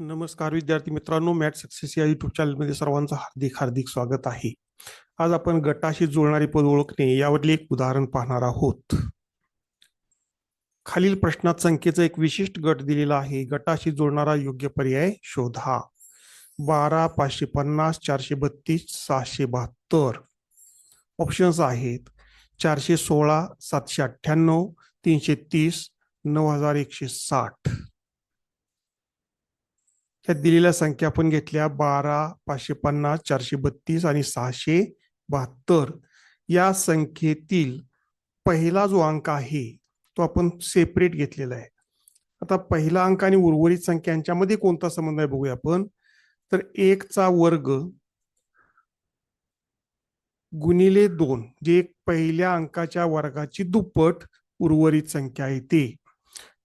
नमस्कार विद्यार्थी मित्रांनो मॅट सक्सेस या युट्यूब चॅनलमध्ये सर्वांचं हार्दिक हार्दिक स्वागत आहे. आज आपण गटाशी जुळणारी पद ओळखणे यावरील एक उदाहरण पाहणार आहोत. खालील प्रश्नात संख्येचा एक विशिष्ट गट दिलेला आहे. गटाशी जुळणारा योग्य पर्याय शोधा. बारा पाचशे पन्नास चारशे बत्तीस सहाशे बहात्तर. ऑप्शन्स आहेत. चारशे सोळा सातशे अठ्ठ्याण्णव तीनशे तीस नऊ हजार एकशे साठ. ह्या दिलेल्या संख्या आपण घेतल्या बारा पाचशे पन्नास चारशे बत्तीस आणि सहाशे बहात्तर. या संख्येतील पहिला जो अंक आहे तो आपण सेपरेट घेतलेला आहे. आता पहिला अंक आणि उर्वरित संख्यांच्यामध्ये कोणता संबंध आहे बघूया आपण. तर एकचा वर्ग गुणिले दोन जे एक पहिल्या अंकाच्या वर्गाची दुप्पट उर्वरित संख्या आहे ते.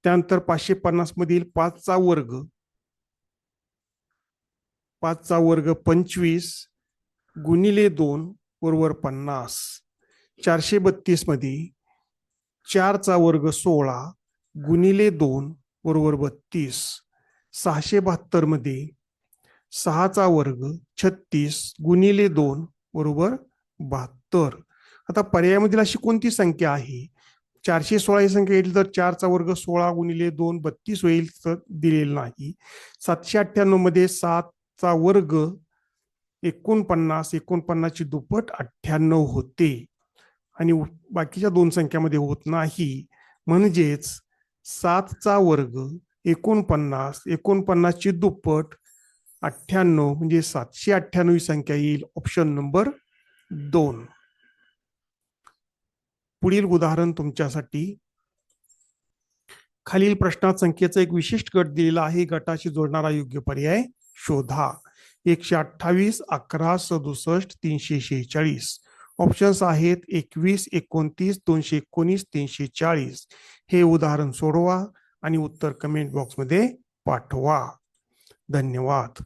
त्यानंतर पाचशे पन्नास मधील पाचचा वर्ग पाचचा वर्ग पंचवीस गुणिले दोन बरोबर पन्नास. चारशे बत्तीसमध्ये चारचा वर्ग सोळा गुणिले दोन बरोबर बत्तीस. सहाशे बहात्तरमध्ये सहाचा वर्ग छत्तीस गुणिले दोन बरोबर बहात्तर. आता पर्यायामधील अशी कोणती संख्या आहे? चारशे सोळा ही संख्या येईल तर चारचा वर्ग सोळा गुणिले दोन बत्तीस होईल तर दिलेलं नाही. सातशे अठ्ठ्याण्णवमध्ये सात चा वर्ग एकोणपन्नास एकोणपन्नासची दुप्पट अठ्ठ्याण्णव होते. आणि बाकीच्या दोन संख्यामध्ये होत नाही. म्हणजेच सातचा वर्ग एकोणपन्नास एकोणपन्नासची दुप्पट अठ्ठ्याण्णव म्हणजे सातशे अठ्ठ्याण्णव ही संख्या येईल. ऑप्शन नंबर दोन. पुढील उदाहरण तुमच्यासाठी. खालील प्रश्नात संख्येचा एक विशिष्ट गट दिलेला आहे. गटाशी जोडणारा योग्य पर्याय शोधा. एकशे अठ्ठावीस अकरा सदुसष्ट तीनशे शेहेचाळीस. ऑप्शन्स आहेत एकवीस एकोणतीस दोनशे एकोणीस तीनशे चाळीस. हे उदाहरण सोडवा आणि उत्तर कमेंट बॉक्समध्ये पाठवा. धन्यवाद.